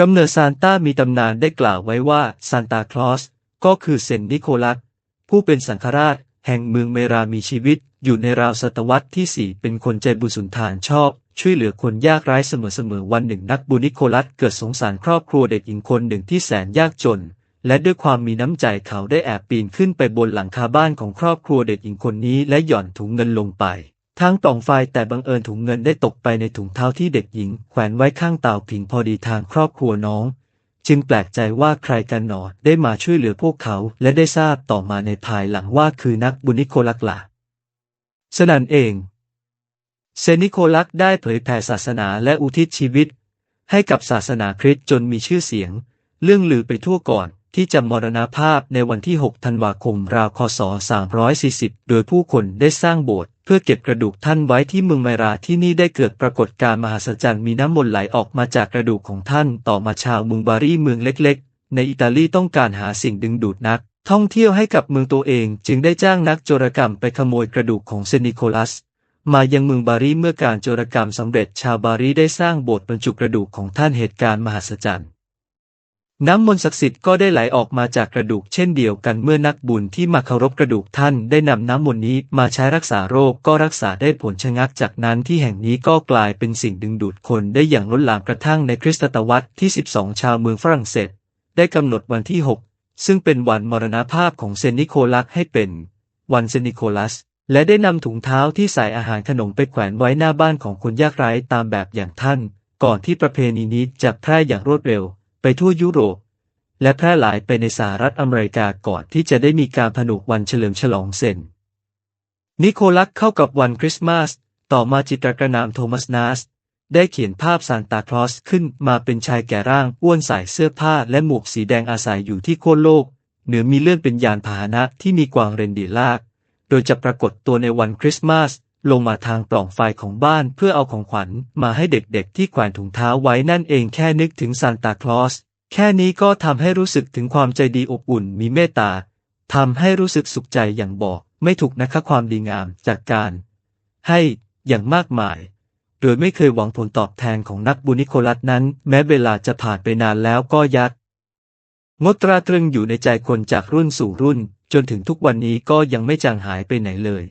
กำเนิดซานต้ามีตำนานได้กล่าวไว้ว่าซานตาคลอสก็คือเซนต์นิโคลัส ผู้เป็นสังฆราช แห่งเมืองเมรามีชีวิต อยู่ในราวศตวรรษที่ 4 เป็นคนใจบุญสุนทานชอบ ช่วยเหลือคนยากไร้เสมอๆวันหนึ่งนักบุญนิโคลัสเกิดสงสารครอบครัวเด็กหญิงคนหนึ่งที่แสนยากจน และด้วยความมีน้ำใจเขาได้แอบปีนขึ้นไปบนหลังคาบ้านของครอบครัวเด็กหญิงคนนี้และหย่อนถุงเงินลงไป ทางปล่องไฟแต่บังเอิญถุงเงินได้ตกไปในถุงเท้าที่เด็กหญิง แขวนไว้ข้างเต่าผิงพอดีทางครอบครัวน้อง จึงแปลกใจว่าใครกันหนอได้มาช่วยเหลือพวกเขา และได้ทราบต่อมาในภายหลังว่าคือนักบุญนิโคลักละสนันเอง เซนิโคลักได้เผยแผ่ศาสนาและอุทิศชีวิต ให้กับศาสนาคริสต์จนมีชื่อเสียง เรื่องลือไปทั่วก่อน ที่จะมรณภาพในวันที่ 6 ธันวาคม ราวคศ 340 โดยผู้คนได้สร้างโบสถ์เพื่อเก็บกระดูกท่านไว้ที่เมืองไมราที่นี่ได้เกิดปรากฏการ์มหัศจรรย์มีน้ำมนต์ไหลออกมาจากกระดูกของท่าน ต่อมาชาวเมืองบารีเมืองเล็กๆ ในอิตาลีต้องการหาสิ่งดึงดูดนัก ท่องเที่ยวให้กับเมืองตัวเองจึงได้จ้างนักโจรกรรมไปขโมยกระดูกของเซนนิโคลัส มายังเมืองบารีเมื่อการโจรกรรมสำเร็จชาวบารีได้สร้างโบสถ์บรรจุกระดูกของท่านเหตุการณ์มหัศจรรย์ น้ำมนต์ศักดิ์สิทธิ์ก็ได้ไหลออกมาจากกระดูกเช่นเดียวกันเมื่อนักบุญที่มาเคารพกระดูกท่านได้นำน้ำมนต์นี้มาใช้รักษาโรคก็รักษาได้ผลชะงักจากนั้นที่แห่งนี้ก็กลายเป็นสิ่งดึงดูดคนได้อย่างล้นหลามกระทั่งในคริสตศตวรรษที่ 12 ชาวเมืองฝรั่งเศส ได้กำหนดวันที่ 6 ซึ่งเป็นวันมรณภาพของเซนต์นิโคลัสให้เป็น วันเซนต์นิโคลัส และได้นำถุงเท้าที่ใส่อาหารขนมไปแขวนไว้หน้าบ้านของคนยากไร้ตามแบบอย่างท่าน ก่อนที่ประเพณีนี้จะแพร่อย่างรวดเร็ว ไปทั่วยุโรป และแพร่หลายไปในสหรัฐอเมริกาก่อนที่จะได้มีการผนวกวันเฉลิมฉลองเซนนิโคลัสเข้ากับวันคริสต์มาส ต่อมาจิตรกรนามโทมัสนาสได้เขียนภาพซานตาคลอสขึ้นมาเป็นชายแก่ร่างอ้วนใส่เสื้อผ้าและหมวกสีแดงอาศัยอยู่ที่โค่นโลก เหนือมีเลื่อนเป็นยานพาหนะที่มีกวางเรนเดียร์ลาก โดยจะปรากฏตัวในวันคริสต์มาส ลงมาทางปล่องไฟของบ้านเพื่อเอาของขวัญมาให้เด็กๆที่แขวนถุงเท้าไว้นั่นเองแค่นึกถึงซานตาคลอส แค่นี้ก็ทำให้รู้สึกถึงความใจดีอบอุ่นมีเมตตาทำให้รู้สึกสุขใจอย่างบอกไม่ถูกนะคะความดีงามจากการ ให้อย่างมากมาย โดยไม่เคยหวังผลตอบแทนของนักบุญนิโคลัสนั้น แม้เวลาจะผ่านไปนานแล้วก็ยักงดตราตรึงอยู่ในใจคนจากรุ่นสู่รุ่น จนถึงทุกวันนี้ก็ยังไม่จางหายไปไหนเลย